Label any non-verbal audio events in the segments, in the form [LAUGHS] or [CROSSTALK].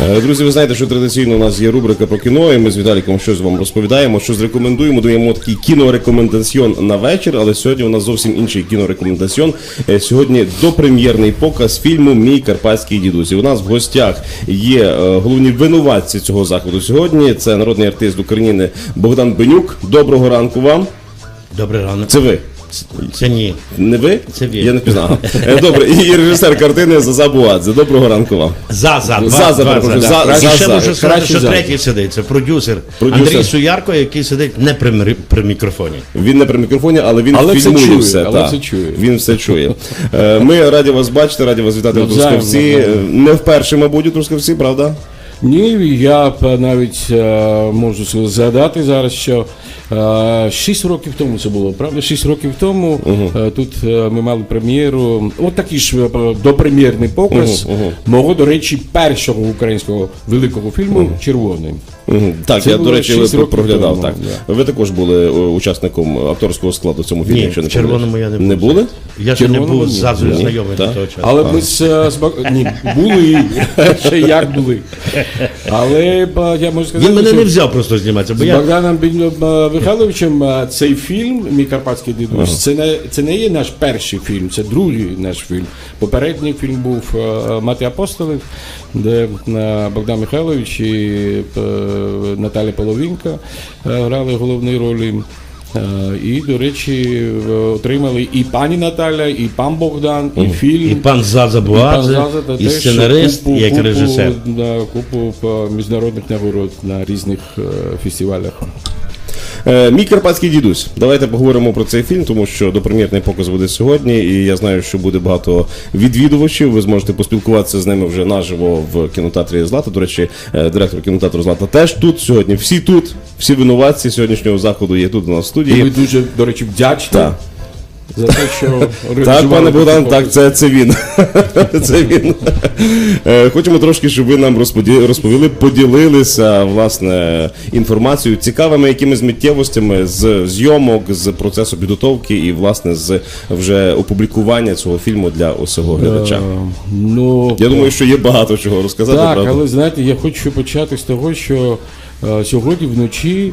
Е, Друзі, ви знаєте, що традиційно у нас є рубрика про кіно, і ми з Віталіком щось вам розповідаємо, щось рекомендуємо, даємо такий кінорекомендаціон на вечір, але сьогодні у нас зовсім інший кінорекомендаціон. Е, Сьогодні допрем'єрний показ фільму Мій карпатський дідусь. І у нас в гостях є е, головні винуватці цього заходу сьогодні. Це народний артист України Богдан Бенюк. Доброго ранку вам. Добрий ранок. Це ви. Це ні. Не ви? Це він. Я не пізнав. Е, Добре, і режисер картини Заза Буадзе. Доброго ранку вам. За, за, два, За, за, два, перепрошую, за. за, за, І ще за. можу сказати, що третій сидить, це продюсер, Продюсер. Андрій Суярко, який сидить не при, мри- при мікрофоні. Він не при мікрофоні, але він Але все фільмує чує, все. але та. все чує. Він все чує. Е, Ми раді вас бачити, раді вас вітати у Навзаєм, Трускавці. навзаєм. Не вперше, мабуть, у Трускавці, правда? Ні, я б навіть е, можу згадати зараз, що е, 6 років тому це було, правда? 6 років тому е, тут е, ми мали прем'єру, от такий ж допрем'єрний показ Мгм, мгм. мого, до речі, першого українського великого фільму Червоний. Мгм. Так, Це я, до речі, шість проглядав. тому, так. да. Ви також були учасником акторського складу в цьому фільмі, Ні, якщо не в червоному я не був. Не були? Я ще не був ні. з Зазою Ні. знайомий до того часу. Але ми з, з ні, були, [LAUGHS] ще як були. Але я можу сказати, Він мене що не взяв просто зніматися, бо з я Богданом Михайловичем е, цей фільм Мій карпатський дідусь. Це не це не є наш перший фільм, це другий наш фільм. Попередній фільм був е, Мати апостолів, де е, Богдан Михайлович і Наталя Половинка е, грали головні ролі. І, до речі, отримали і пані Наталя, і пан Богдан, і фільм. і пан Заза І Буадзе, і теж сценарист, купу- і як купу, режисер. да, купу е, міжнародних нагород на різних фестивалях. Е, Мій карпатський дідусь. Давайте поговоримо про цей фільм, тому що допрем'єрний показ буде сьогодні, і я знаю, що буде багато відвідувачів. Ви зможете поспілкуватися з ними вже наживо в кінотеатрі Злата. До речі, е, директор кінотеатру Злата теж тут сьогодні. Всі тут, всі винуватці сьогоднішнього заходу є тут у нас в І студії. ми дуже, до речі, вдячні Так. За те, що [LAUGHS] Так, пане Богдан, так, це, це він. [LAUGHS] це він. Е, Хочемо трошки, щоб ви нам розповіли, поділилися власне інформацією, цікавими якимись миттєвостями з зйомок, з процесу підготовки і власне з вже опублікування цього фільму для усього глядача. Е, Ну, Я думаю, що є багато чого розказати. так, правда? але знаєте, я хочу почати з того, що е, сьогодні вночі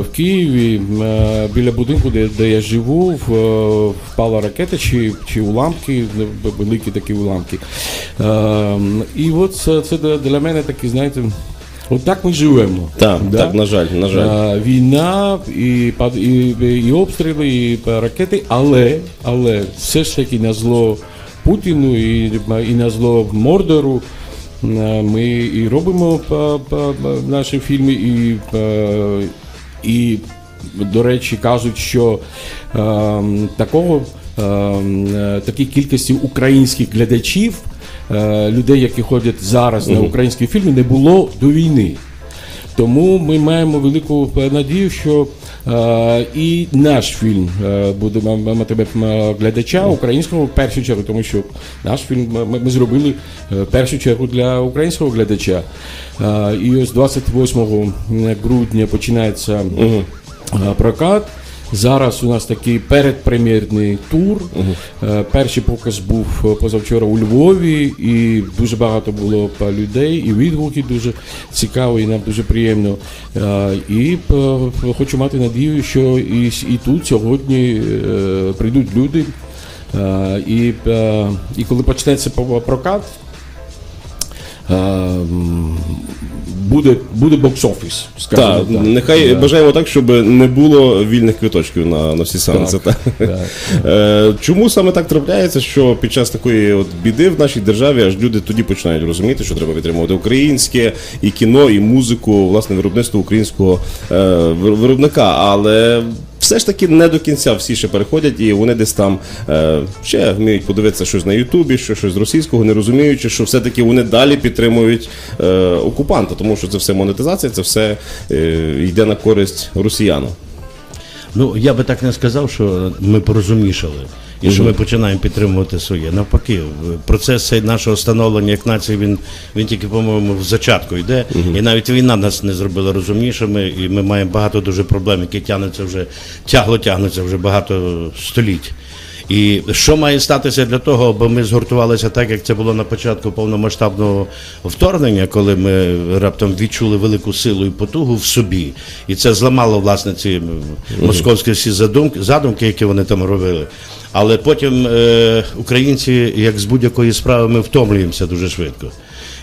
в Києві е, біля будинку, де, де я живу, е, впала ракета чи, чи уламки, великі такі уламки. Е, і от це, це для- мене такі, знаєте, от так ми живемо. Так, Да? так, на жаль, на жаль. Е, Війна і, і, і обстріли, і ракети, але, але все ж таки на зло Путіну і, і на зло Мордору. е, Ми і робимо наші фільми, і, е, і до речі, кажуть, що е, такого е, е, такій кількості українських глядачів, е, людей, які ходять зараз на українські фільми, не було до війни. Тому ми маємо велику надію, що і наш фільм е, буде ма- матиме глядача українського в першу чергу, тому що наш фільм ми, зробили е, в першу чергу для українського глядача. Е, і ось 28 грудня починається е, прокат. Зараз у нас такий передпрем'єрний тур. Е, Перший показ був е, позавчора у Львові, і дуже багато було людей, і відгуки дуже цікаві, і нам дуже приємно. Е, І хочу мати надію, що і, тут сьогодні прийдуть люди. І, і коли почнеться по- прокат, буде, буде бокс-офіс. Так, так. нехай Да. бажаємо так, щоб не було вільних квиточків на, на всі сеанси. Так, так. так. [LAUGHS] Е, Чому саме так трапляється, що під час такої от біди в нашій державі аж люди тоді починають розуміти, що треба підтримувати українське і кіно, і музику, власне, виробництво українського е, виробника. Але все ж таки не до кінця всі ще переходять, і вони десь там е, ще вміють подивитися щось на Ютубі, що щось з російського, не розуміючи, що все-таки вони далі підтримують е, окупанта, тому що це все монетизація, це все е, йде на користь росіянам. Ну, я би так не сказав, що ми порозумішали. І що ми починаємо підтримувати своє. Навпаки, процес цей нашого становлення як нації, він, він тільки, по-моєму, в зачатку йде. І навіть війна нас не зробила розумнішими, і ми маємо багато дуже проблем, які тягнуться вже, тягло тягнуться вже багато століть. І що має статися для того, аби ми згуртувалися так, як це було на початку повномасштабного вторгнення, коли ми раптом відчули велику силу і потугу в собі, і це зламало власне ці московські всі задумки, задумки, які вони там робили. Але потім е, українці, як з будь-якої справи, ми втомлюємося дуже швидко.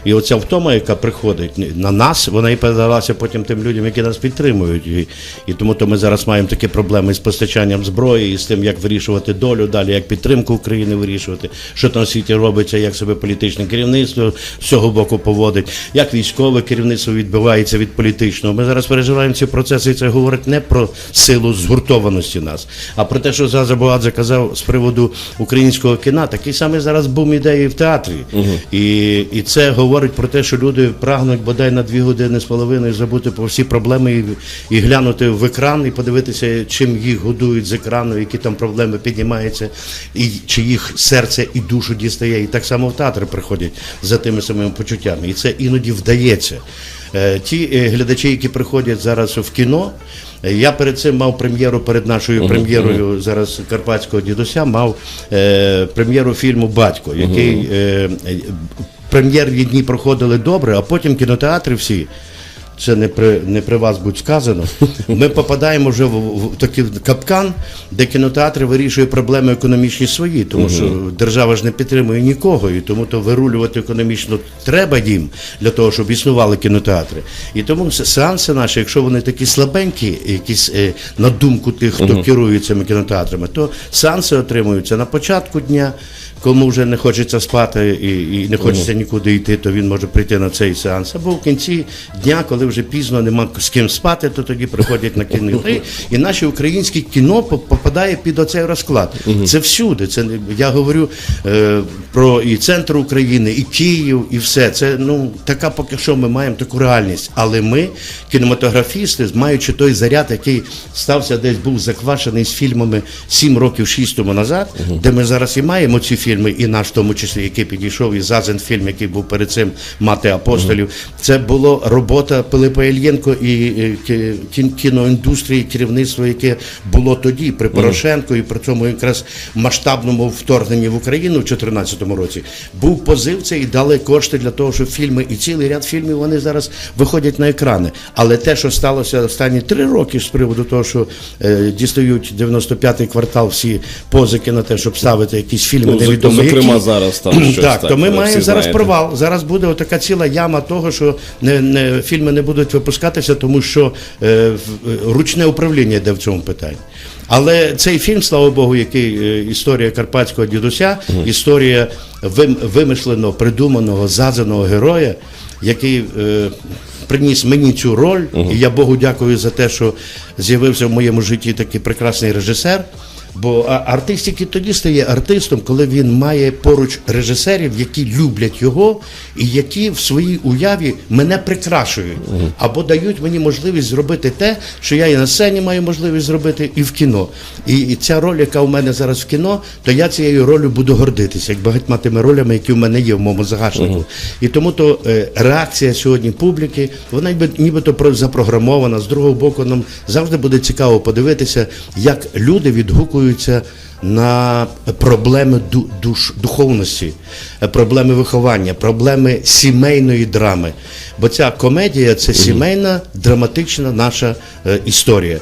І оця втома, яка приходить на нас, вона і передалася потім тим людям, які нас підтримують. І, і тому то ми зараз маємо такі проблеми з постачанням зброї, і з тим, як вирішувати долю далі, як підтримку України вирішувати, що там в світі робиться, як себе політичне керівництво з цього боку поводить, як військове керівництво відбивається від політичного. Ми зараз переживаємо ці процеси, і це говорить не про силу згуртованості нас, а про те, що Заза Буадзе казав з приводу українського кіна. Такий самий зараз бум ідеї в театрі. І, і це говорить про те, що люди прагнуть бодай на дві години з половиною забути про всі проблеми і, і глянути в екран і подивитися, чим їх годують з екрану, які там проблеми піднімаються, і чи їх серце і душу дістає. І так само в театр приходять за тими самими почуттями. І це іноді вдається. Е, Ті е, глядачі, які приходять зараз в кіно, е, я перед цим мав прем'єру перед нашою прем'єрою зараз карпатського дідуся, мав е, прем'єру фільму Батько, який е, прем'єрні дні проходили добре, а потім кінотеатри всі. Це не при не при вас будь сказано. Ми попадаємо вже в, в такий капкан, де кінотеатри вирішують проблеми економічні свої, тому що держава ж не підтримує нікого, і тому то вирулювати економічно треба їм для того, щоб існували кінотеатри. І тому сеанси наші, якщо вони такі слабенькі, якісь е, на думку тих, хто керує цими кінотеатрами, то сеанси отримуються на початку дня. Кому вже не хочеться спати і, і не хочеться нікуди йти, то він може прийти на цей сеанс. Або в кінці дня, коли вже пізно нема з ким спати, то тоді приходять на кіно. І, і наше українське кіно попадає під оцей розклад. Це всюди. Це я говорю е, про і центр України, і Київ, і все. Це ну така поки що ми маємо таку реальність. Але ми, кінематографісти, маючи той заряд, який стався десь був заквашений з фільмами 7 років, 6 тому назад, де ми зараз і маємо ці фільми, і наш в тому числі, який підійшов, і Зазен фільм, який був перед цим мати апостолів. Це була робота Пилипа Ільєнко і е, кіноіндустрії, керівництво, яке було тоді при Порошенко, і при цьому якраз масштабному вторгненні в Україну в 2014 році. Був позив це і дали кошти для того, щоб фільми і цілий ряд фільмів вони зараз виходять на екрани. Але те, що сталося останні три роки з приводу того, що е, дістають 95-й квартал всі позики на те, щоб ставити якісь фільми, Ну, невідомо зокрема, які. зараз там щось так, так, то ми маємо зараз знаєте. провал. Зараз буде отака ціла яма того, що не, не, фільми не будуть випускатися, тому що е, е, ручне управління йде в цьому питанні. Але цей фільм, слава Богу, який е, історія карпатського дідуся, історія вим, вимишленого, придуманого, зазаного героя, який е, приніс мені цю роль, і я Богу дякую за те, що з'явився в моєму житті такий прекрасний режисер. Бо артист тільки тоді стає артистом, коли він має поруч режисерів, які люблять його, і які в своїй уяві мене прикрашують або дають мені можливість зробити те, що я і на сцені маю можливість зробити, і в кіно. І, і ця роль, яка у мене зараз в кіно, то я цією ролью буду гордитися, як багатьма тими ролями, які в мене є в моєму загашнику. І тому то е, реакція сьогодні публіки, вона ніби, нібито про- запрограмована. З другого боку, нам завжди буде цікаво подивитися, як люди відгукуються на проблеми душ, духовності, проблеми виховання, проблеми сімейної драми. Бо ця комедія це сімейна драматична наша е, історія.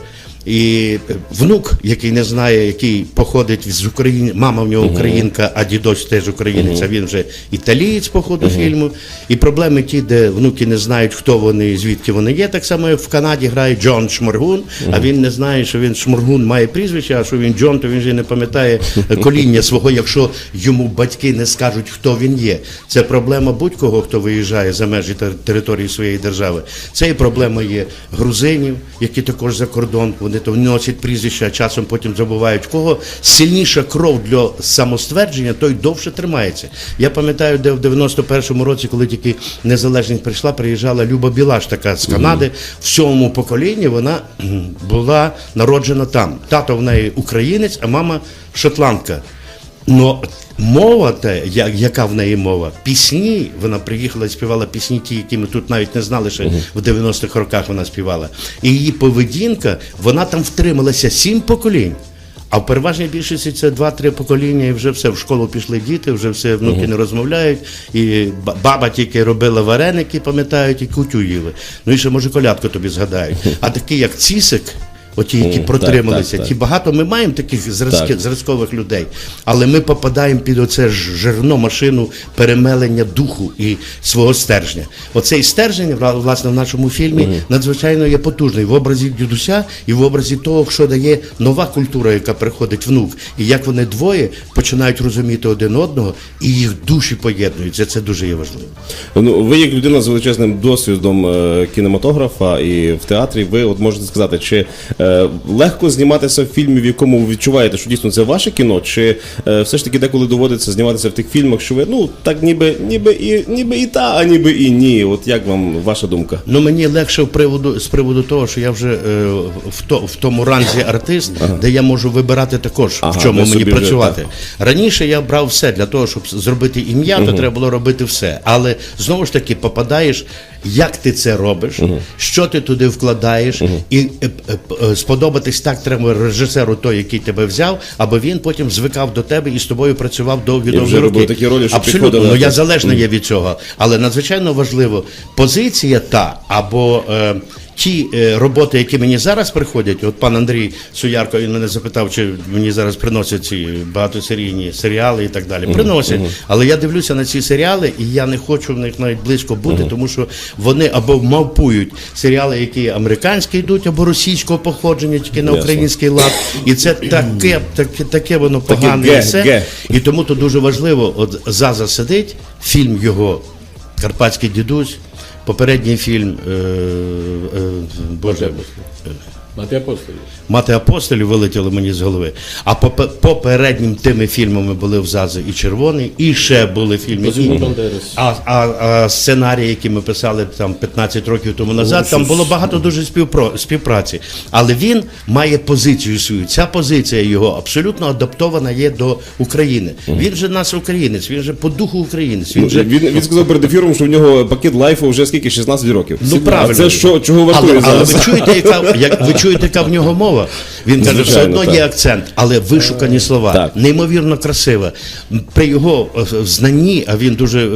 І внук, який не знає, який походить з України, мама в нього українка, а дідусь теж українець, а він вже італієць по ходу фільму. І проблеми ті, де внуки не знають, хто вони і звідки вони є. Так само, в Канаді грає Джон Шморгун, а він не знає, що він Шморгун має прізвище, а що він Джон, то він же не пам'ятає коління свого, якщо йому батьки не скажуть, хто він є. Це проблема будь-кого, хто виїжджає за межі тер- території своєї держави. Це і проблема є грузинів, які також за кордон. Вони то носять прізвища, а часом потім забувають. Кого сильніша кров для самоствердження, той довше тримається. Я пам'ятаю, де в 91-му році, коли тільки незалежність прийшла, приїжджала Люба Білаш, така з Канади, в сьомому поколінні вона була народжена там. Тато в неї українець, а мама шотландка. Но мова те, я- яка в неї мова, пісні, вона приїхала і співала пісні, ті, які ми тут навіть не знали, що в 90-х роках вона співала. І її поведінка, вона там втрималася сім поколінь. А в переважній більшості це два-три покоління, і вже все в школу пішли діти, вже все внуки не розмовляють. І баба тільки робила вареники, пам'ятають, і кутю їли. Ну і ще може колядку тобі згадають. А такі, як цісик. Оті, які Мгм, протрималися, так, так, ті багато ми маємо таких зразки, Так. зразкових людей, але ми попадаємо під оце жирно машину перемелення духу і свого стержня. Оцей стержень, власне, в нашому фільмі надзвичайно є потужний в образі дідуся і в образі того, що дає нова культура, яка приходить внук, і як вони двоє починають розуміти один одного, і їх душі поєднуються. Це дуже є важливо. Ну, ви як людина з величезним досвідом е, кінематографа і в театрі, ви от можете сказати, чи е, легко зніматися в фільмі, в якому ви відчуваєте, що дійсно це ваше кіно, чи е, все ж таки деколи доводиться зніматися в тих фільмах, що ви ну так ніби ніби і ніби і та, а ніби і ні. От як вам ваша думка? Ну мені легше в приводу з приводу того, що я вже е, в, то, в тому ранзі артист, де я можу вибирати також, Ага, в чому мені собі вже, працювати. Раніше я брав все для того, щоб зробити ім'я, то треба було робити все. Але знову ж таки попадаєш, як ти це робиш, що ти туди вкладаєш, і е, е, е, сподобатись так треба режисеру той, який тебе взяв, аби він потім звикав до тебе і з тобою працював довгі довгі роки. робив такі ролі, що Абсолютно, ну я залежна uh -huh. є від цього. Але надзвичайно важливо позиція та або е, ті е, роботи, які мені зараз приходять. От пан Андрій Суярко він мене запитав, чи мені зараз приносять ці багатосерійні серіали і так далі. Приносять, але я дивлюся на ці серіали, і я не хочу в них навіть близько бути, тому що вони або мавпують серіали, які американські йдуть, або російського походження, тільки на український лад. І це таке, таке, таке воно погане. і все. І тому то дуже важливо, от Заза сидить, фільм його Карпатський дідусь, попередній фільм е, е, Боже, Мати апостолів. Мати апостолів вилетіли мені з голови. А попе- попереднім тими фільмами були в Зази і Червоний, і ще були фільми. І- А, а, а сценарії, які ми писали там 15 років тому назад, там було багато дуже співпро, співпраці. Але він має позицію свою. Ця позиція його абсолютно адаптована є до України. Він же нас українець, він же по духу українець. Він же Він, він сказав перед ефіром, що в нього пакет лайфу вже скільки 16 років. Ну правильно. А це що, чого вартує але, але ви чуєте, яка як ви чуєте, [LAUGHS] яка в нього мова? Він каже, все одно є акцент, але вишукані слова, неймовірно красива. При його е, знанні, а він дуже е,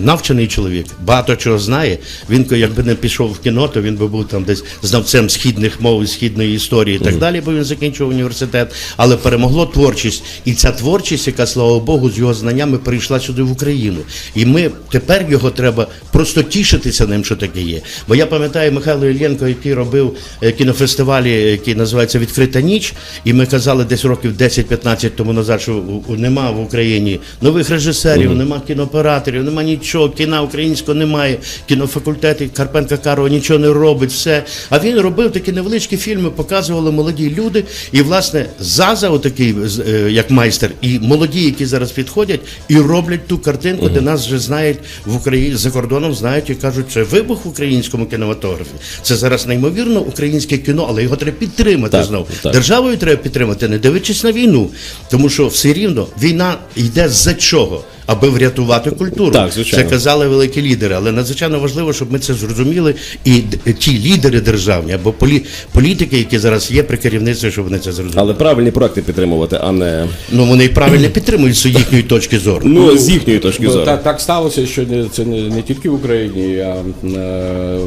навчений чоловік, багато чого знає. Він якби не пішов в кіно, то він би був там десь знавцем східних мов, східної історії і так далі, бо він закінчив університет. Але перемогло творчість, і ця творчість, яка слава Богу, з його знаннями прийшла сюди в Україну. І ми тепер його треба просто тішитися ним, що таке є. Бо я пам'ятаю Михайло Ільєнко, який робив е, кінофестивалі, який називається Відкрита ніч. І ми казали десь років 10-15 тому назад, що нема в Україні нових режисерів, нема кінооператорів, нема нічого, кіна українського немає, кінофакультети Карпенка Карова нічого не робить, все. А він робив такі невеличкі фільми, показували молоді люди. І, власне, Заза, отакий, е, як майстер, і молоді, які зараз підходять і роблять ту картинку, де нас вже знають в Україні за кордоном, знають і кажуть, це вибух в українському кінематографі. Це зараз неймовірно українське кіно, але його треба підтримати Так, знову. так. Державою треба підтримати, не дивлячись на війну, тому що все рівно війна йде за чого? Аби врятувати культуру. Так, звичайно. Це казали великі лідери, але надзвичайно важливо, щоб ми це зрозуміли, і ті лідери державні або полі, політики, які зараз є при керівництві, щоб вони це зрозуміли. Але правильні проекти підтримувати, а не Ну вони і правильно підтримують з їхньої точки зору. ну з їхньої точки зору. Так, так сталося, що не- це не, не тільки в Україні, а е,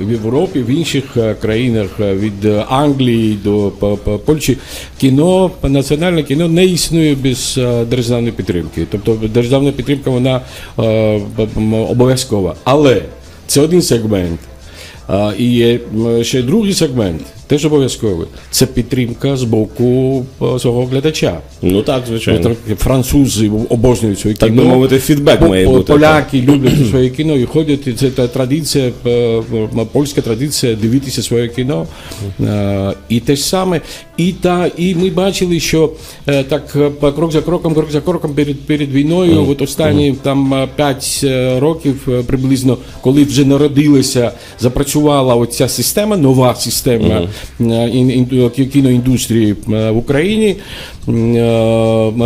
в Європі, в інших е, країнах е, від Англії до Польщі. Кіно, національне кіно не існує без державної підтримки. Тобто державна підтримка вона е, обов'язкова. Але це один сегмент. А, і є ще другий сегмент, теж обов'язковий. Це підтримка з боку е, свого глядача. Ну так, звичайно. Французи обожнюють своє Так кіно. би мовити, фідбек має бути, Поляки люблять своє кіно і ходять. І це та традиція, е, е, польська традиція дивитися своє кіно. Е, І те ж саме. І та і ми бачили, що е, так е, крок за кроком, крок за кроком перед перед війною, от останні там 5 років е, приблизно, коли вже народилися, запрацювали. Запрацювала оця система, нова система е, ін- кіноіндустрії е, в Україні, е,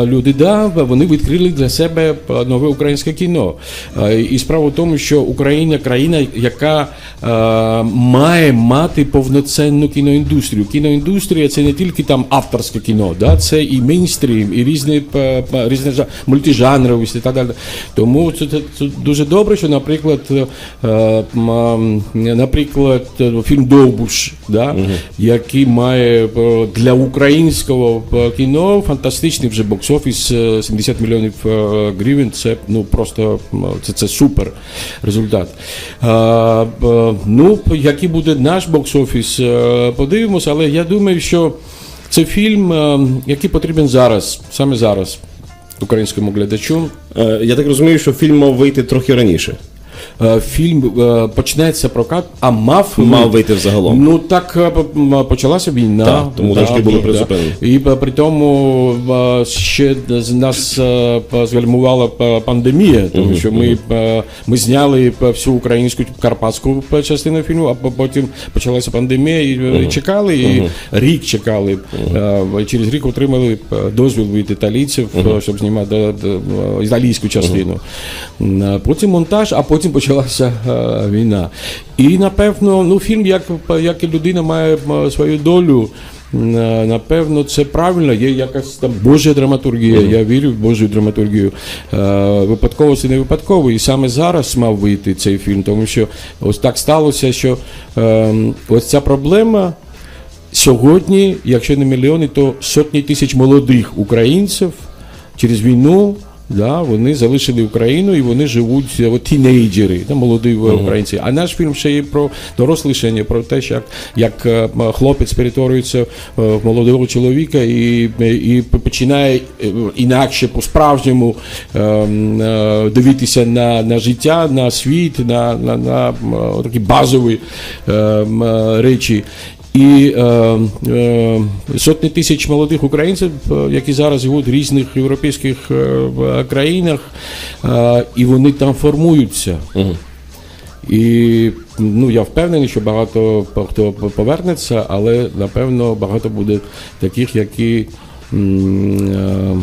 люди да, вони відкрили для себе е, нове українське кіно. Е, І справа в тому, що Україна країна, яка е, має мати повноцінну кіноіндустрію. Кіноіндустрія це не тільки там авторське кіно, да? це і мейнстрім, і різні, е, е, різні мультижанровість і так далі. Тому це, це, дуже добре, що, наприклад, е, м, наприклад, е, фільм Довбуш, да? який має е, для українського е, кіно фантастичний вже бокс-офіс е, 70 мільйонів гривень. Це ну просто це, це супер результат. Е, ну, який буде наш бокс-офіс, подивимося, але я думаю, що це фільм, який потрібен зараз, саме зараз, українському глядачу. Я так розумію, що фільм мав вийти трохи раніше. Е, Фільм е, почнеться прокат, а мав Мав вийти взагалом. Ну так е, почалася війна. Так, тому трошки було да. призупинено. І при тому ще нас згальмувала пандемія, тому що ми, ми зняли всю українську карпатську частину фільму, а потім почалася пандемія і, чекали, і рік чекали. Через рік отримали дозвіл від італійців, щоб знімати італійську частину. Потім монтаж, а потім почалася е, війна. І напевно, ну фільм, як, як і людина має свою долю. е, Напевно, це правильно, є якась там Божа драматургія. Я вірю в Божу драматургію. Е, Випадково це не випадково. І саме зараз мав вийти цей фільм, тому що ось так сталося, що е, ось ця проблема сьогодні, якщо не мільйони, то сотні тисяч молодих українців через війну. Да, вони залишили Україну і вони живуть е, от, тінейджери, да, молоді українці. А наш фільм ще є про дорослішання, про те, як, як е, хлопець перетворюється е, в молодого чоловіка і, і починає інакше по-справжньому дивитися на, на життя, на світ, на, на, на такі базові речі. І е, е, сотні тисяч молодих українців, е, які зараз живуть в різних європейських е, країнах, е, і вони там формуються. І ну, я впевнений, що багато хто повернеться, але напевно багато буде таких, які м, е,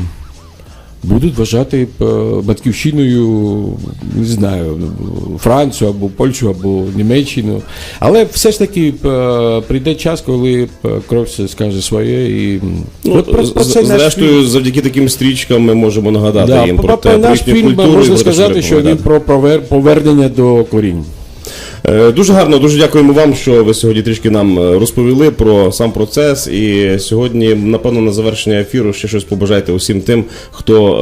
будуть вважати е, батьківщиною, не знаю, Францію або Польщу, або Німеччину. Але все ж таки е, прийде час, коли е, кров скаже своє. І Ну, от про- про це зрештою, фільм. завдяки таким стрічкам ми можемо нагадати Да, їм про те, про наш їхню культуру. можна сказати, що він про повер- повернення до корінь. Е, Дуже гарно, дуже дякуємо вам, що ви сьогодні трішки нам е, розповіли про сам процес. І сьогодні, напевно, на завершення ефіру ще щось побажайте усім тим, хто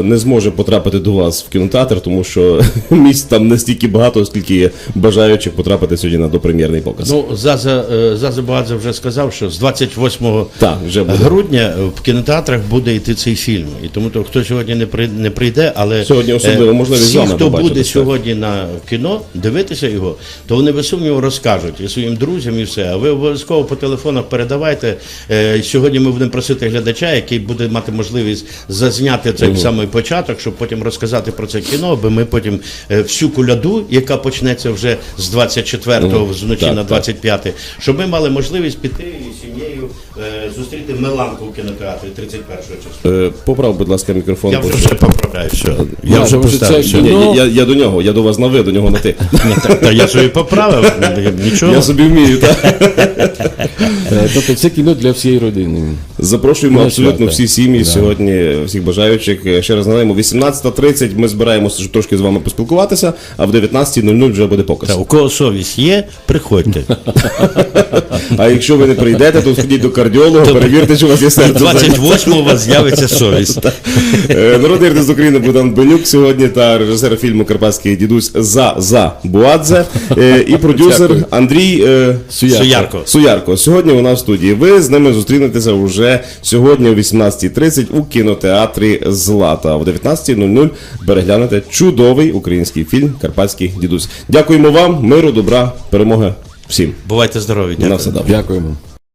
е, не зможе потрапити до вас в кінотеатр, тому що [LAUGHS] місць там настільки багато, скільки є бажаючих потрапити сьогодні на допрем'єрний показ. Ну, Заза, Заза Багадзе вже сказав, що з 28 Так, вже буде. грудня в кінотеатрах буде йти цей фільм. І тому то, хто сьогодні не прийде, не прийде, але Сьогодні особливо можливість всі, хто побачити буде це. сьогодні на кіно, дивитися його, то вони без сумніву розкажуть і своїм друзям, і все. А ви обов'язково по телефонах передавайте. Е, Сьогодні ми будемо просити глядача, який буде мати можливість зазняти цей самий початок, щоб потім розказати про це кіно, аби ми потім е, всю куляду, яка почнеться вже з 24-го вночі так, на так. 25 щоб ми мали можливість піти і сім'єю зустріти Меланку в кінотеатрі 31-го числа. Е, Поправ, будь ласка, мікрофон. Я бо вже поправляю, все. Я вже вже поставив. це. Ні, Ну- я, я до нього, я до вас на ви, до нього на ти. Ні, та- я собі поправив, нічого. Я собі вмію, так. Е, Тобто це кіно для всієї родини. Запрошуємо Ну, абсолютно всі сім'ї сьогодні, всіх бажаючих. Е, Ще раз нагадаємо, 18.30 ми збираємося, щоб трошки з вами поспілкуватися, а в 19.00 вже буде показ. Та, у кого совість є, приходьте. [LAUGHS] А якщо ви не прийдете, то сходіть до кардіолога, перевірте, чи у вас є серце. 28-го у вас з'явиться совість. Е, Народний артист України Богдан Бенюк сьогодні та режисер фільму Карпатський дідусь за за Буадзе е, і продюсер Дякую. Андрій е, Суярко. Суярко. Сьогодні у нас в студії. Ви з ними зустрінетеся вже сьогодні о 18.30 у кінотеатрі Злата. В 19.00 переглянете чудовий український фільм Карпатський дідусь. Дякуємо вам, миру, добра, перемоги всім. Бувайте здорові. На все добре. Дякуємо.